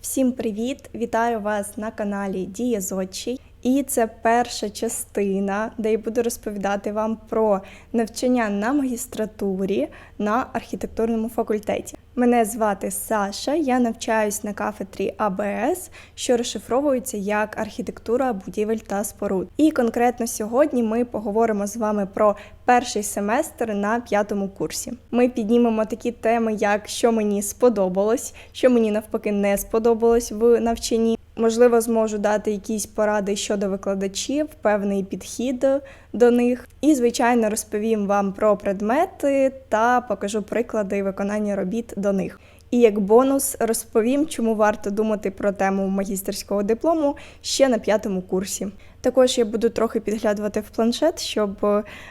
Всім привіт! Вітаю вас на каналі Дієзодчий. І це перша частина, де я буду розповідати вам про навчання на магістратурі на архітектурному факультеті. Мене звати Саша, я навчаюсь на кафедрі АБС, що розшифровується як архітектура будівель та споруд. І конкретно сьогодні ми поговоримо з вами про перший семестр на п'ятому курсі. Ми піднімемо такі теми, як що мені сподобалось, що мені навпаки не сподобалось в навчанні. Можливо, зможу дати якісь поради щодо викладачів, певний підхід до них. І, звичайно, розповім вам про предмети та покажу приклади виконання робіт до них. І як бонус розповім, чому варто думати про тему магістерського диплому ще на п'ятому курсі. Також я буду трохи підглядувати в планшет, щоб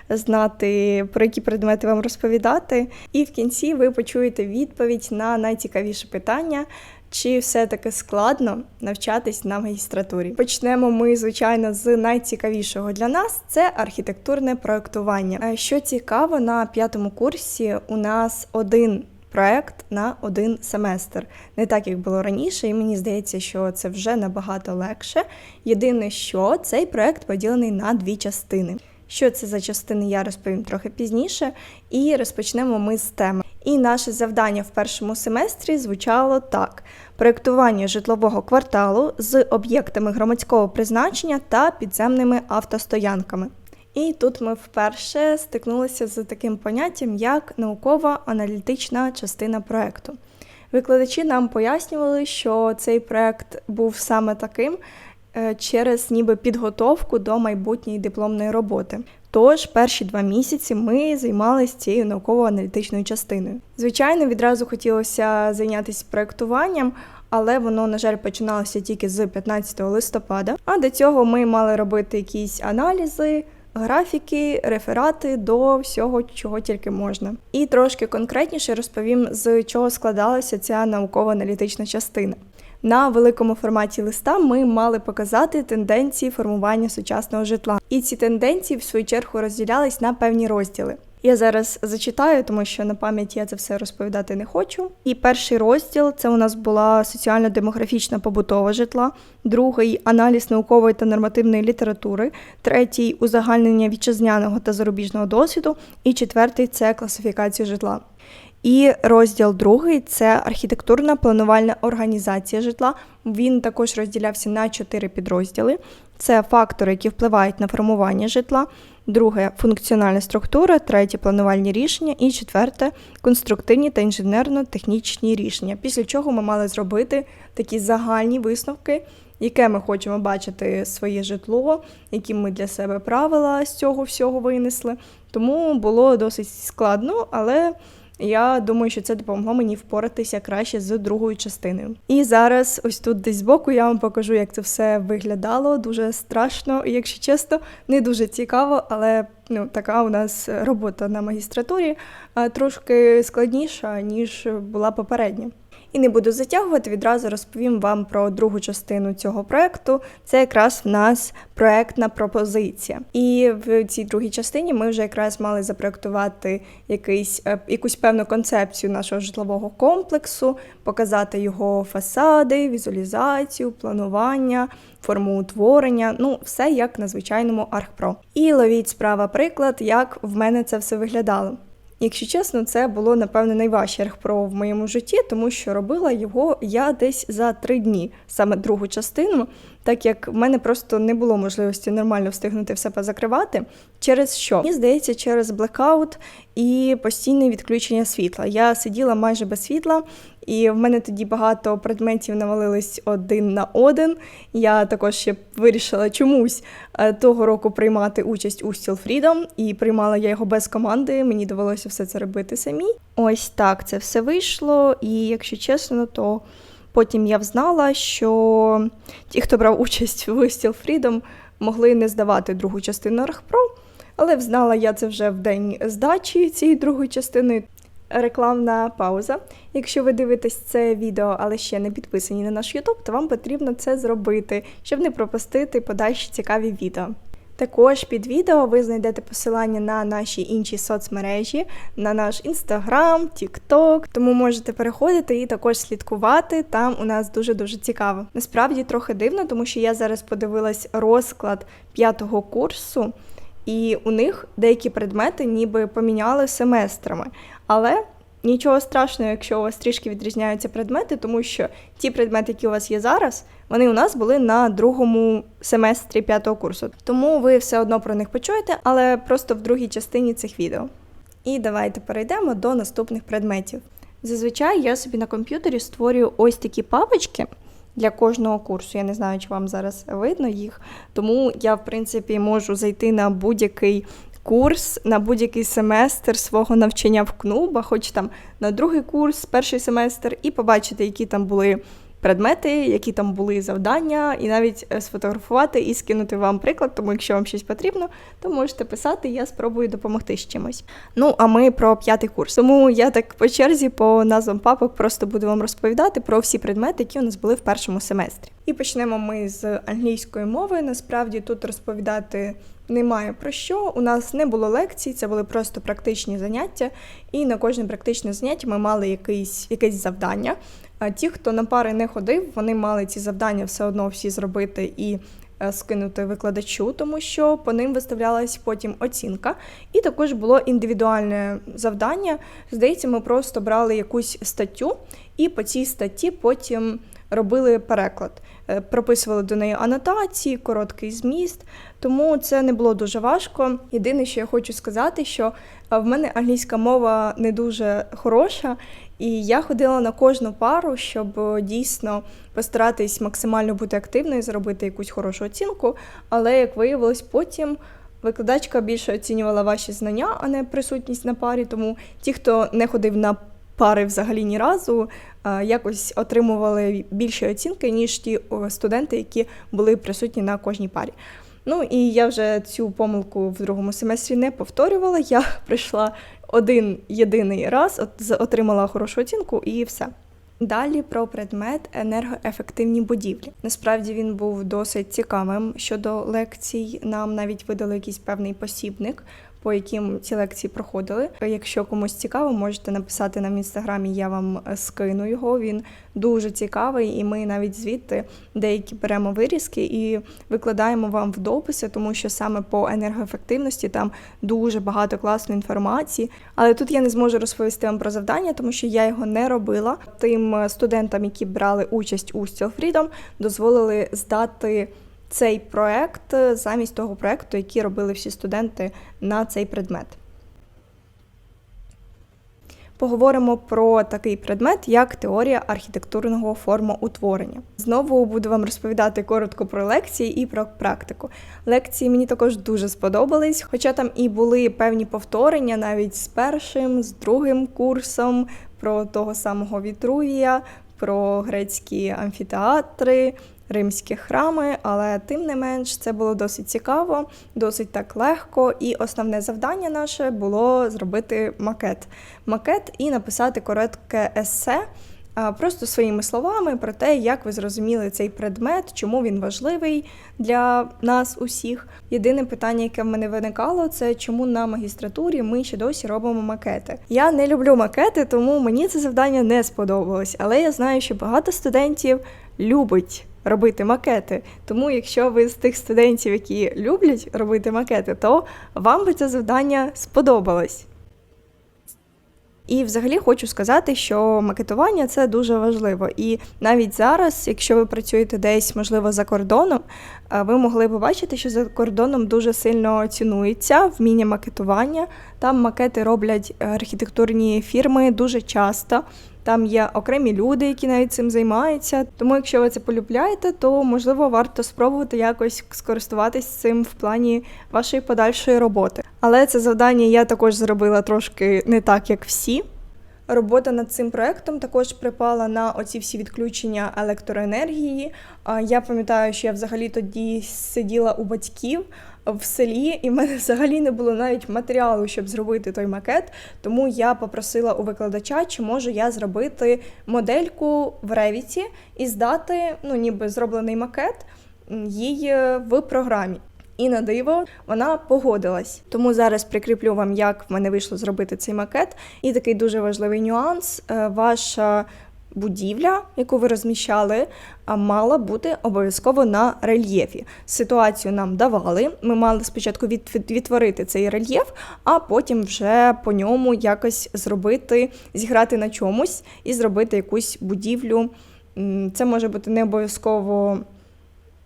знати, про які предмети вам розповідати. І в кінці ви почуєте відповідь на найцікавіше питання. Чи все-таки складно навчатись на магістратурі? Почнемо ми, звичайно, з найцікавішого для нас це архітектурне проектування. Е, Що цікаво, на п'ятому курсі у нас один проект на один семестр. Не так, як було раніше, і мені здається, що це вже набагато легше. Єдине, що цей проект поділений на дві частини. Що це за частини, я розповім трохи пізніше, і розпочнемо ми з теми. І наше завдання в першому семестрі звучало так: проєктування житлового кварталу з об'єктами громадського призначення та підземними автостоянками. І тут ми вперше стикнулися з таким поняттям, як науково-аналітична частина проекту. Викладачі нам пояснювали, що цей проект був саме таким е, через ніби підготовку до майбутньої дипломної роботи. Тож перші два місяці ми займалися цією науково-аналітичною частиною. Звичайно, відразу хотілося зайнятися проектуванням, але воно, на жаль, починалося тільки з 15 листопада. А до цього ми мали робити якісь аналізи. Графіки, реферати до всього, чого тільки можна. І трошки конкретніше розповім, з чого складалася ця науково-аналітична частина. На великому форматі листа ми мали показати тенденції формування сучасного житла. І ці тенденції, в свою чергу, розділялись на певні розділи. Я зараз зачитаю, тому що на пам'ять я це все розповідати не хочу. І перший розділ це у нас була соціально-демографічна побутова житла, другий аналіз наукової та нормативної літератури, третій узагальнення вітчизняного та зарубіжного досвіду, і четвертий це класифікація житла. І розділ другий це архітектурна планувальна організація житла. Він також розділявся на чотири підрозділи: це фактори, які впливають на формування житла, друге функціональна структура, третє планувальні рішення, і четверте конструктивні та інженерно-технічні рішення. Після чого ми мали зробити такі загальні висновки. Яке ми хочемо бачити своє житло, які ми для себе правила з цього всього винесли. Тому було досить складно, але я думаю, що це допомогло мені впоратися краще з другою частиною. І зараз, ось тут десь збоку, я вам покажу, як це все виглядало. Дуже страшно, і якщо чесно, не дуже цікаво, але ну, така у нас робота на магістратурі трошки складніша, ніж була попередня. І не буду затягувати, відразу розповім вам про другу частину цього проекту. Це якраз в нас проектна пропозиція. І в цій другій частині ми вже якраз мали запроектувати якийсь, е, якусь певну концепцію нашого житлового комплексу, показати його фасади, візуалізацію, планування, форму утворення, ну все як на звичайному архпро. І ловіть справа приклад, як в мене це все виглядало. Якщо чесно, це було напевне найважче архпро в моєму житті, тому що робила його я десь за три дні, саме другу частину, так як в мене просто не було можливості нормально встигнути все позакривати. Через що? Мені здається, через блекаут і постійне відключення світла. Я сиділа майже без світла, і в мене тоді багато предметів навалились один на один. Я також ще вирішила чомусь е, того року приймати участь у Steel Freedom, і приймала я його без команди. Мені довелося все це робити самі. Ось так це все вийшло. І якщо чесно, то потім я взнала, що ті, хто брав участь в Steel Freedom, могли не здавати другу частину Архпро. Але взнала я це вже в день здачі цієї другої частини. Рекламна пауза. Якщо ви дивитесь це відео, але ще не підписані на наш YouTube, то вам потрібно це зробити, щоб не пропустити подальші цікаві відео. Також під відео ви знайдете посилання на наші інші соцмережі, на наш інстаграм, тікток. Тому можете переходити і також слідкувати. Там у нас дуже дуже цікаво. Насправді трохи дивно, тому що я зараз подивилась розклад п'ятого курсу, і у них деякі предмети ніби поміняли семестрами. Але Нічого страшного, якщо у вас трішки відрізняються предмети, тому що ті предмети, які у вас є зараз, вони у нас були на другому семестрі п'ятого курсу. Тому ви все одно про них почуєте, але просто в другій частині цих відео. І давайте перейдемо до наступних предметів. Зазвичай я собі на комп'ютері створюю ось такі папочки для кожного курсу. Я не знаю, чи вам зараз видно їх, тому я, в принципі, можу зайти на будь-який курс на будь-який семестр свого навчання в КНУБ, хоч там на другий курс, перший семестр, і побачити, які там були предмети, які там були завдання, і навіть е, сфотографувати і скинути вам приклад, тому якщо вам щось потрібно, то можете писати, я спробую допомогти з чимось. Ну, а ми про п'ятий курс. Тому я так по черзі, по назвам папок, просто буду вам розповідати про всі предмети, які у нас були в першому семестрі. І почнемо ми з англійської мови. Насправді тут розповідати немає про що. У нас не було лекцій, це були просто практичні заняття, і на кожне практичне заняття ми мали якийсь, якесь завдання. А ті, хто на пари не ходив, вони мали ці завдання все одно всі зробити і е, скинути викладачу, тому що по ним виставлялась потім оцінка. І також було індивідуальне завдання. Здається, ми просто брали якусь статтю, і по цій статті потім робили переклад. Е, прописували до неї анотації, короткий зміст, тому це не було дуже важко. Єдине, що я хочу сказати, що в мене англійська мова не дуже хороша, і я ходила на кожну пару, щоб е, дійсно постаратись максимально бути активною, зробити якусь хорошу оцінку. Але як виявилось, потім. Викладачка більше оцінювала ваші знання, а не присутність на парі. Тому ті, хто не ходив на пари взагалі ні разу, якось отримували більші оцінки, ніж ті студенти, які були присутні на кожній парі. Ну і я вже цю помилку в другому семестрі не повторювала. Я прийшла один єдиний раз, отримала хорошу оцінку і все. Далі про предмет енергоефективні будівлі. Насправді він був досить цікавим щодо лекцій. Нам навіть видали якийсь певний посібник по яким ці лекції проходили. Якщо комусь цікаво, можете написати нам в інстаграмі, я вам е, скину його. Він дуже цікавий, і ми навіть звідти деякі беремо вирізки і викладаємо вам в дописи, тому що саме по енергоефективності там дуже багато класної інформації. Але тут я не зможу розповісти вам про завдання, тому що я його не робила. Тим е, студентам, які брали участь у Still Freedom, дозволили здати цей проект е, замість того проекту, який робили всі студенти на цей предмет. Поговоримо про такий предмет, як теорія архітектурного формоутворення. Знову буду вам розповідати коротко про лекції і про практику. Лекції мені також дуже сподобались, хоча там і були певні повторення навіть з першим, з другим курсом, про того самого Вітрувія, про грецькі амфітеатри, римські храми, але тим не менш це було досить цікаво, досить так легко. І основне завдання наше було зробити макет. Макет і написати коротке есе. Просто своїми словами про те, як ви зрозуміли цей предмет, чому він важливий для нас усіх. Єдине питання, яке в мене виникало, це чому на магістратурі ми ще досі робимо макети. Я не люблю макети, тому мені це завдання не сподобалось. Але я знаю, що багато студентів любить робити макети. Тому, якщо ви з тих студентів, які люблять робити макети, то вам би це завдання сподобалось. І взагалі хочу сказати, що макетування це дуже важливо. І навіть зараз, якщо ви працюєте десь, можливо, за кордоном, ви могли побачити, що за кордоном дуже сильно цінується вміння макетування. Там макети роблять архітектурні фірми дуже часто. Там є окремі люди, які навіть цим займаються. Тому, якщо ви це полюбляєте, то можливо варто спробувати якось скористуватись цим в плані вашої подальшої роботи. Але це завдання я також зробила трошки не так, як всі. Робота над цим проектом також припала на оці всі відключення електроенергії. Я пам'ятаю, що я взагалі тоді сиділа у батьків в селі, і в мене взагалі не було навіть матеріалу, щоб зробити той макет. Тому я попросила у викладача, чи можу я зробити модельку в ревіті і здати, ну ніби зроблений макет їй в програмі. І на диво вона погодилась. Тому зараз прикріплю вам, як в мене вийшло зробити цей макет. І такий дуже важливий нюанс: е, ваша будівля, яку ви розміщали, мала бути обов'язково на рельєфі. Ситуацію нам давали. Ми мали спочатку від, від- відтворити цей рельєф, а потім вже по ньому якось зробити, зіграти на чомусь і зробити якусь будівлю. Це може бути не обов'язково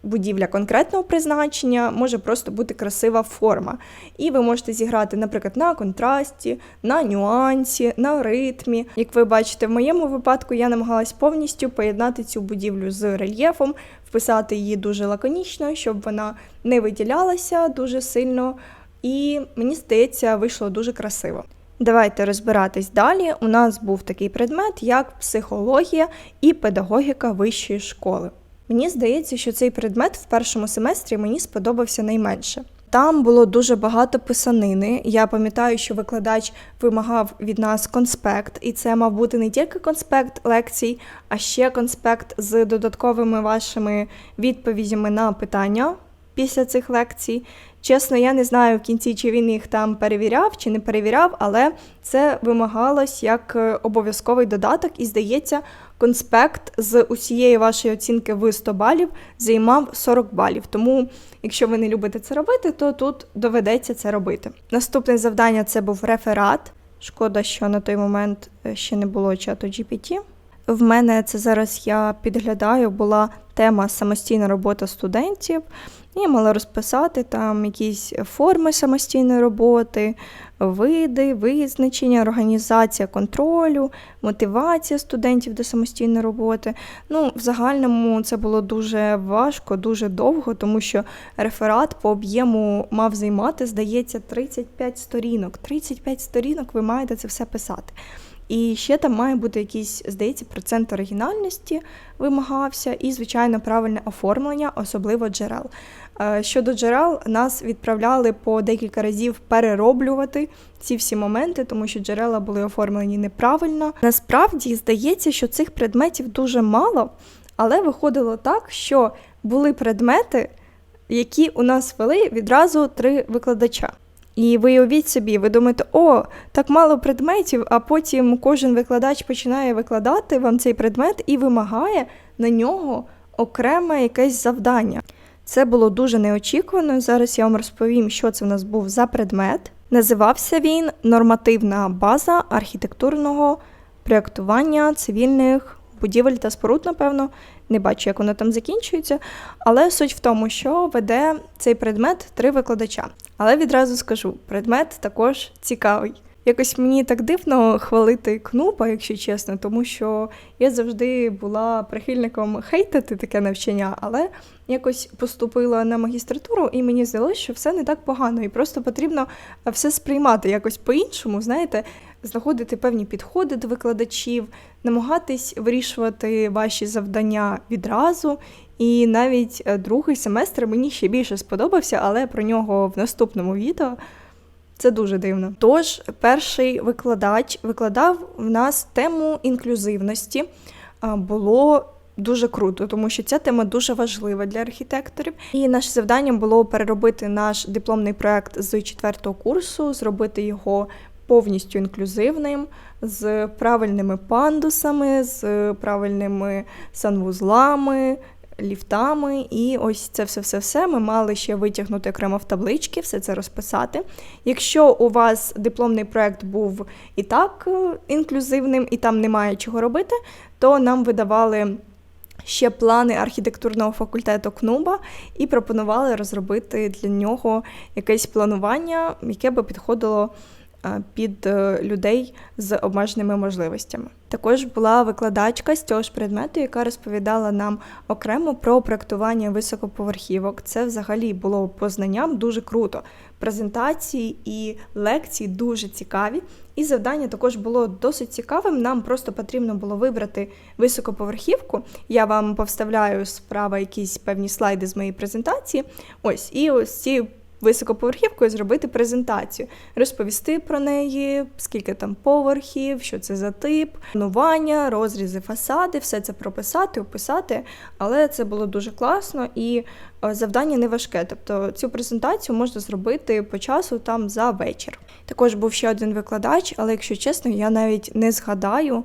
будівля конкретного призначення, може просто бути красива форма. І ви можете зіграти, наприклад, на контрасті, на нюансі, на ритмі. Як ви бачите, в моєму випадку я намагалась повністю поєднати цю будівлю з рельєфом, вписати її дуже лаконічно, щоб вона не виділялася дуже сильно. І мені здається, вийшло дуже красиво. Давайте розбиратись далі. У нас був такий предмет, як психологія і педагогіка вищої школи. Мені здається, що цей предмет в першому семестрі мені сподобався найменше. Там було дуже багато писанини. Я пам'ятаю, що викладач вимагав від нас конспект, і це мав бути не тільки конспект лекцій, а ще конспект з додатковими вашими відповідями на питання після цих лекцій. Чесно, я не знаю в кінці, чи він їх там перевіряв чи не перевіряв, але це вимагалось як е, обов'язковий додаток, і здається, конспект з усієї вашої оцінки в 100 балів займав 40 балів. Тому, якщо ви не любите це робити, то тут доведеться це робити. Наступне завдання це був реферат. Шкода, що на той момент е, ще не було чату GPT. В мене це зараз я підглядаю, була тема самостійна робота студентів. Я мала розписати там якісь форми самостійної роботи, види, визначення, організація контролю, мотивація студентів до самостійної роботи. Ну, в загальному це було дуже важко, дуже довго, тому що реферат по об'єму мав займати, здається, 35 сторінок. 35 сторінок ви маєте це все писати. І ще там має бути якийсь, здається, процент оригінальності вимагався, і, звичайно, правильне оформлення, особливо джерел. Е, Щодо джерел, нас відправляли по декілька разів перероблювати ці всі моменти, тому що джерела були оформлені неправильно. Насправді здається, що цих предметів дуже мало, але виходило так, що були предмети, які у нас вели відразу три викладача. І ви уявіть собі, ви думаєте, о, так мало предметів, а потім кожен викладач починає викладати вам цей предмет і вимагає на нього окреме якесь завдання. Це було дуже неочікувано. Зараз я вам розповім, що це в нас був за предмет. Називався він Нормативна база архітектурного проєктування цивільних будівель та споруд, напевно. Не бачу, як воно там закінчується. Але суть в тому, що веде цей предмет три викладача. Але відразу скажу, предмет також цікавий. Якось мені так дивно хвалити кнупа, якщо чесно, тому що я завжди була прихильником хейтити таке навчання, але якось поступила на магістратуру, і мені здалося, що все не так погано, і просто потрібно все сприймати якось по-іншому, знаєте, знаходити певні підходи до викладачів, намагатись вирішувати ваші завдання відразу. І навіть е, другий семестр мені ще більше сподобався, але про нього в наступному відео. Це дуже дивно. Тож, перший викладач викладав в нас тему інклюзивності. Було дуже круто, тому що ця тема дуже важлива для архітекторів. І наше завдання було переробити наш дипломний проект з четвертого курсу, зробити його повністю інклюзивним, з правильними пандусами, з правильними санвузлами. Ліфтами, і ось це все-все-все ми мали ще витягнути окремо в таблички, все це розписати. Якщо у вас дипломний проект був і так е, інклюзивним, і там немає чого робити, то нам видавали ще плани архітектурного факультету КНУБа і пропонували розробити для нього якесь планування, яке би підходило під е, людей з обмеженими можливостями. Також була викладачка з цього ж предмету, яка розповідала нам окремо про проектування високоповерхівок. Це взагалі було по знанням дуже круто. Презентації і лекції дуже цікаві. І завдання також було досить цікавим. Нам просто потрібно було вибрати високоповерхівку. Я вам повставляю справа якісь певні слайди з моєї презентації. Ось, і ось ці високоповерхівку і зробити презентацію, розповісти про неї, скільки там поверхів, що це за тип, планування, розрізи фасади, все це прописати, описати. Але це було дуже класно і е, завдання не важке. Тобто цю презентацію можна зробити по часу там за вечір. Також був ще один викладач, але якщо чесно, я навіть не згадаю.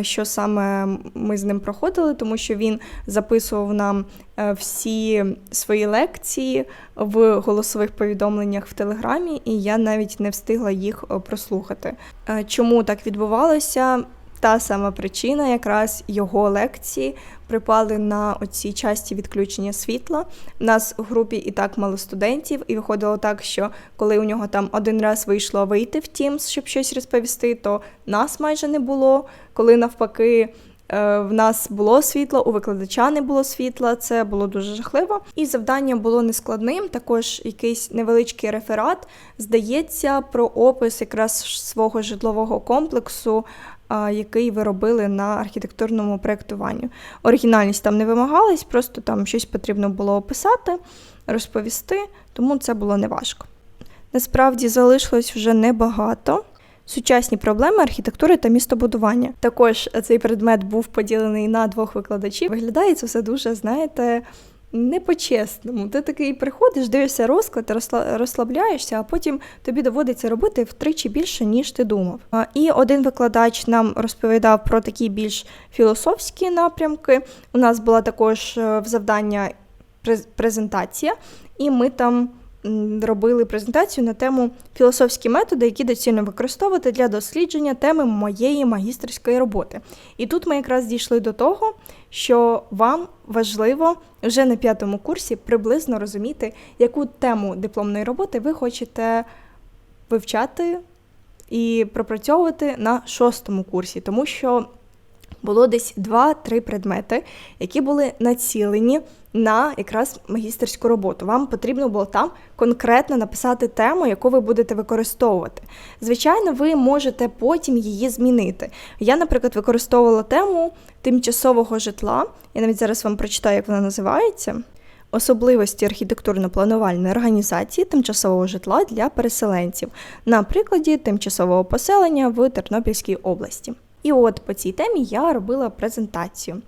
Що саме ми з ним проходили, тому що він записував нам е, всі свої лекції в голосових повідомленнях в Телеграмі, і я навіть не встигла їх е, прослухати. Е, Чому так відбувалося? Та сама причина, якраз його лекції припали на оці часті відключення світла. У нас в групі і так мало студентів, і виходило так, що коли у нього там один раз вийшло вийти в Teams, щоб щось розповісти, то нас майже не було. Коли навпаки. е, В нас було світло, у викладача не було світла, це було дуже жахливо. І завдання було нескладним. Також якийсь невеличкий реферат, здається, про опис якраз свого житлового комплексу, який ви робили на архітектурному проєктуванні. Оригінальність там не вимагалась, просто там щось потрібно було описати, розповісти, тому це було неважко. Насправді залишилось вже небагато. Сучасні проблеми архітектури та містобудування. Також цей предмет був поділений на двох викладачів. Виглядає це все дуже, знаєте, не по-чесному. Ти такий приходиш, дивишся розклад, розсла- розслабляєшся, а потім тобі доводиться робити втричі більше, ніж ти думав. І один викладач нам розповідав про такі більш філософські напрямки. У нас була також е, в завдання презентація, і ми там робили презентацію на тему філософські методи, які доцільно використовувати для дослідження теми моєї магістерської роботи. І тут ми якраз дійшли до того, що вам важливо вже на п'ятому курсі приблизно розуміти, яку тему дипломної роботи ви хочете вивчати і пропрацьовувати на шостому курсі, тому що було десь 2-3 предмети, які були націлені на якраз магістерську роботу. Вам потрібно було там конкретно написати тему, яку ви будете використовувати. Звичайно, ви можете потім її змінити. Я, наприклад, використовувала тему тимчасового житла. Я навіть зараз вам прочитаю, як вона називається. Особливості архітектурно-планувальної організації тимчасового житла для переселенців на прикладі тимчасового поселення в Тернопільській області. І от по цій темі я робила презентацію.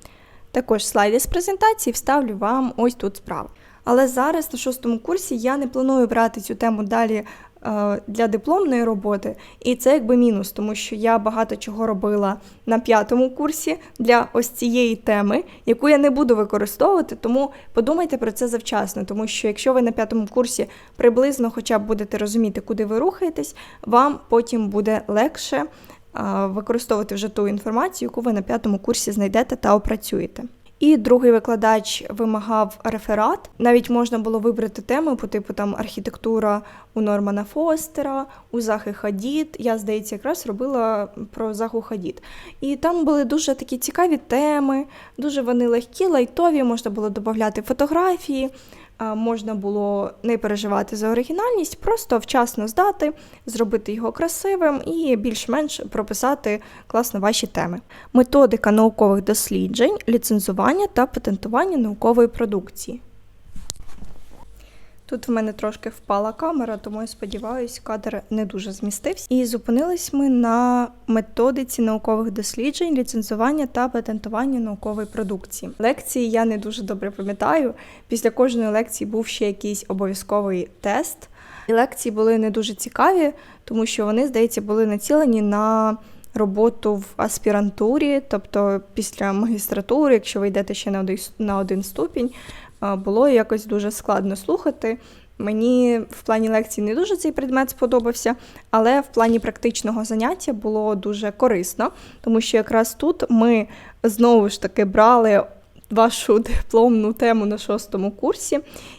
Також слайди з презентації вставлю вам ось тут справа. Але зараз на шостому курсі я не планую брати цю тему далі е, для дипломної роботи, і це якби мінус, тому що я багато чого робила на п'ятому курсі для ось цієї теми, яку я не буду використовувати. Тому подумайте про це завчасно, тому що якщо ви на п'ятому курсі приблизно хоча б будете розуміти, куди ви рухаєтесь, вам потім буде легше використовувати вже ту інформацію, яку ви на п'ятому курсі знайдете та опрацюєте. І другий викладач вимагав реферат. Навіть можна було вибрати теми по типу там архітектура у Нормана Фостера, у Захи Хадід. Я, здається, якраз робила про Заху Хадід. І там були дуже такі цікаві теми, дуже вони легкі, лайтові, можна було додати фотографії. Можна було не переживати за оригінальність, просто вчасно здати, зробити його красивим і більш-менш прописати класно ваші теми. Методика наукових досліджень, ліцензування та патентування наукової продукції. Тут в мене трошки впала камера, тому я сподіваюся, кадр не дуже змістився. І зупинились ми на методиці наукових досліджень, ліцензування та патентування наукової продукції. Лекції я не дуже добре пам'ятаю. Після кожної лекції був ще якийсь обов'язковий тест. І лекції були не дуже цікаві, тому що вони, здається, були націлені на роботу в аспірантурі, тобто після магістратури, якщо ви йдете ще на один, ступінь, було якось дуже складно слухати. Мені в плані лекцій не дуже цей предмет сподобався, але в плані практичного заняття було дуже корисно, тому що якраз тут ми знову ж таки брали вашу дипломну тему на шостому курсі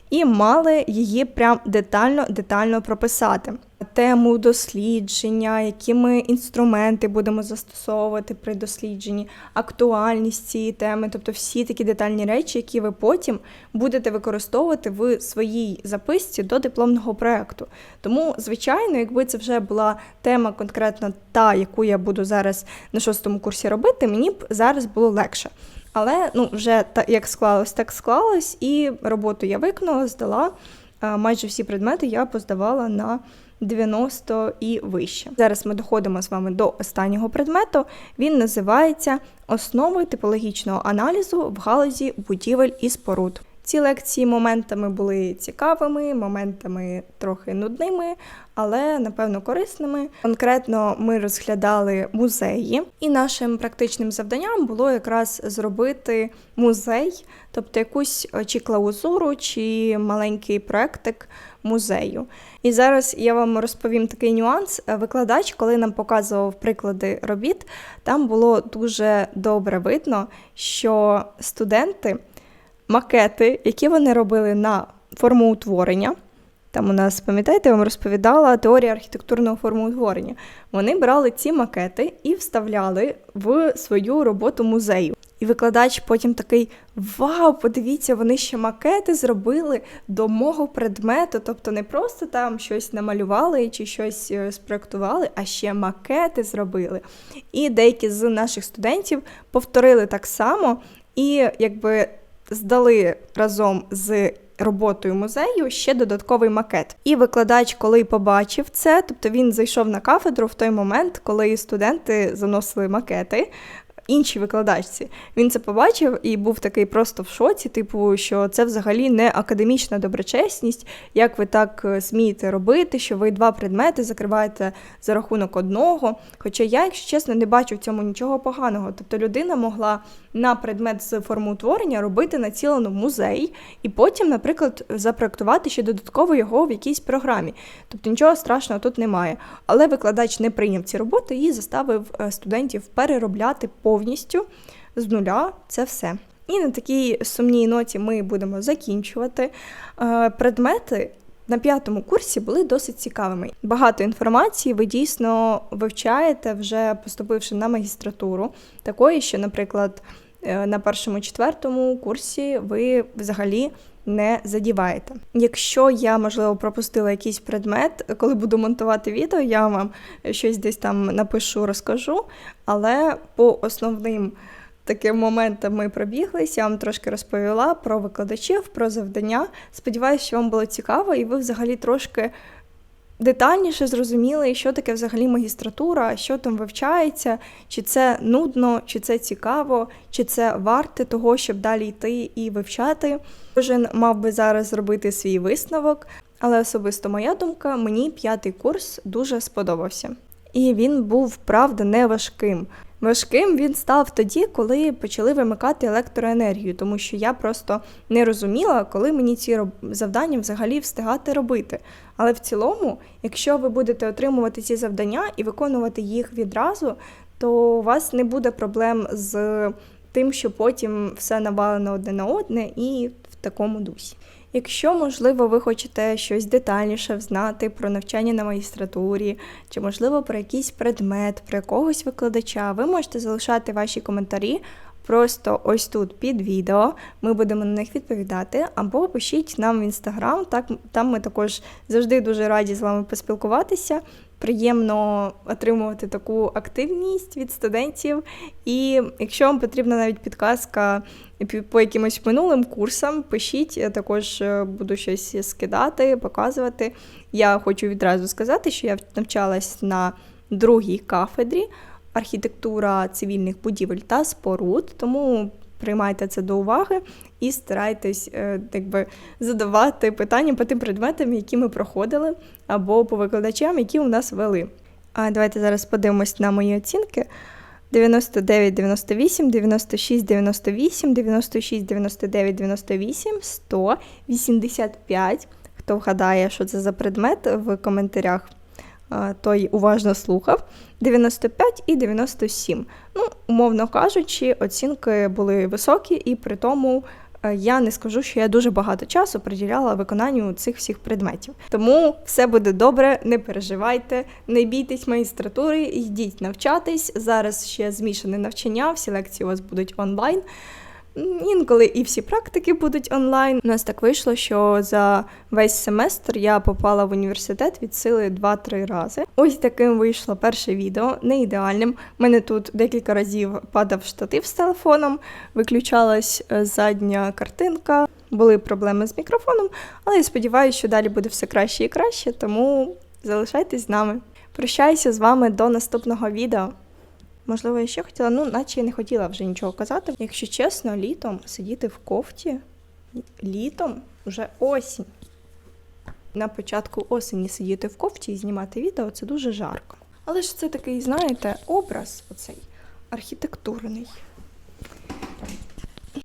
і мали її прям детально детально прописати. Тему дослідження, які ми інструменти будемо застосовувати при дослідженні, актуальність цієї теми, тобто всі такі детальні речі, які ви потім будете використовувати в своїй записці до дипломного проєкту. Тому, звичайно, якби це вже була тема конкретно та, яку я буду зараз на шостому курсі робити, мені б зараз було легше. Але ну, вже та, як склалось, так склалось, і роботу я виконала, здала. майже всі предмети я поздавала на 90 і вище. Зараз ми доходимо з вами до останнього предмету. Він називається Основи типологічного аналізу в галузі будівель і споруд. Ці лекції моментами були цікавими, моментами трохи нудними, але напевно корисними. Конкретно ми розглядали музеї, і нашим практичним завданням було якраз зробити музей, тобто якусь е, чи клаузуру, чи маленький проектик музею. І зараз я вам розповім такий нюанс. Е, Викладач, коли нам показував приклади робіт, там було дуже добре видно, що студенти макети, які вони робили на формоутворення. Там у нас, пам'ятаєте, я вам розповідала теорія архітектурного формоутворення. Вони брали ці макети і вставляли в свою роботу музею. І викладач потім такий: Вау, подивіться, вони ще макети зробили до мого предмету. Тобто не просто там щось намалювали чи щось е, спроектували, а ще макети зробили. І деякі з наших студентів повторили так само і якби здали разом з роботою музею ще додатковий макет. І викладач, коли побачив це, тобто він зайшов на кафедру в той момент, коли студенти заносили макети. Іншій викладачці він це побачив і був такий просто в шоці, типу, що це взагалі не академічна доброчесність, як ви так е, смієте робити, що ви два предмети закриваєте за рахунок одного. Хоча я, якщо чесно, не бачу в цьому нічого поганого. Тобто людина могла на предмет з формоутворення робити націлену музей, і потім, наприклад, запроектувати ще додатково його в якійсь програмі. Тобто нічого страшного тут немає. Але викладач не прийняв ці роботи і заставив е, студентів переробляти повністю з нуля це все. І на такій сумній ноті ми будемо закінчувати. Е, Предмети на п'ятому курсі були досить цікавими. Багато інформації ви дійсно вивчаєте, вже поступивши на магістратуру, такої, що, наприклад, е, на першому четвертому курсі ви взагалі не задіваєте. Якщо я, можливо, пропустила якийсь предмет, коли буду монтувати відео, я вам щось десь там напишу, розкажу. Але по основним таким моментам ми пробіглися, я вам трошки розповіла про викладачів, про завдання. Сподіваюся, що вам було цікаво, і ви взагалі трошки детальніше зрозуміли, що таке взагалі магістратура, що там вивчається, чи це нудно, чи це цікаво, чи це варте того, щоб далі йти і вивчати. Кожен мав би зараз зробити свій висновок, але особисто моя думка, мені п'ятий курс дуже сподобався. І він був правда не важким. Важким він став тоді, коли почали вимикати електроенергію, тому що я просто не розуміла, коли мені ці завдання взагалі встигати робити. Але в цілому, якщо ви будете отримувати ці завдання і виконувати їх відразу, то у вас не буде проблем з тим, що потім все навалено одне на одне і в такому дусі. Якщо, можливо, ви хочете щось детальніше взнати про навчання на магістратурі, чи, можливо, про якийсь предмет, про якогось викладача, ви можете залишати ваші коментарі просто ось тут під відео. Ми будемо на них відповідати, або пишіть нам в інстаграм. Так там ми також завжди дуже раді з вами поспілкуватися. Приємно отримувати таку активність від студентів. І якщо вам потрібна навіть підказка по якимось минулим курсам, пишіть, я також е, буду щось скидати, показувати. Я хочу відразу сказати, що я навчалась на другій кафедрі архітектура цивільних будівель та споруд, тому приймайте це до уваги і старайтесь е, якби, задавати питання по тим предметам, які ми проходили, або по викладачам, які у нас вели. А давайте зараз подивимось на мої оцінки. 99, 98, 96, 98, 96, 99, 98, 100, 85. Хто вгадає, що це за предмет в коментарях, той уважно слухав. 95 і 97. Ну, умовно кажучи, оцінки були високі, і при тому е, я не скажу, що я дуже багато часу приділяла виконанню цих всіх предметів. Тому все буде добре, не переживайте, не бійтесь магістратури, йдіть навчатись. Зараз ще змішане навчання, всі лекції у вас будуть онлайн. Інколи і всі практики будуть онлайн. У нас так вийшло, що за весь семестр я попала в університет від сили 2-3 рази. Ось таким вийшло перше відео, не ідеальним. У мене тут декілька разів падав штатив з телефоном, виключалась е, задня картинка. були проблеми з мікрофоном, але я сподіваюся, що далі буде все краще і краще, тому залишайтесь з нами. Прощаюся з вами до наступного відео. Можливо, я ще хотіла, ну, наче я не хотіла вже нічого казати. Якщо чесно, літом сидіти в кофті, літом вже осінь. На початку осені сидіти в кофті і знімати відео це дуже жарко. Але ж це такий, знаєте, образ оцей архітектурний.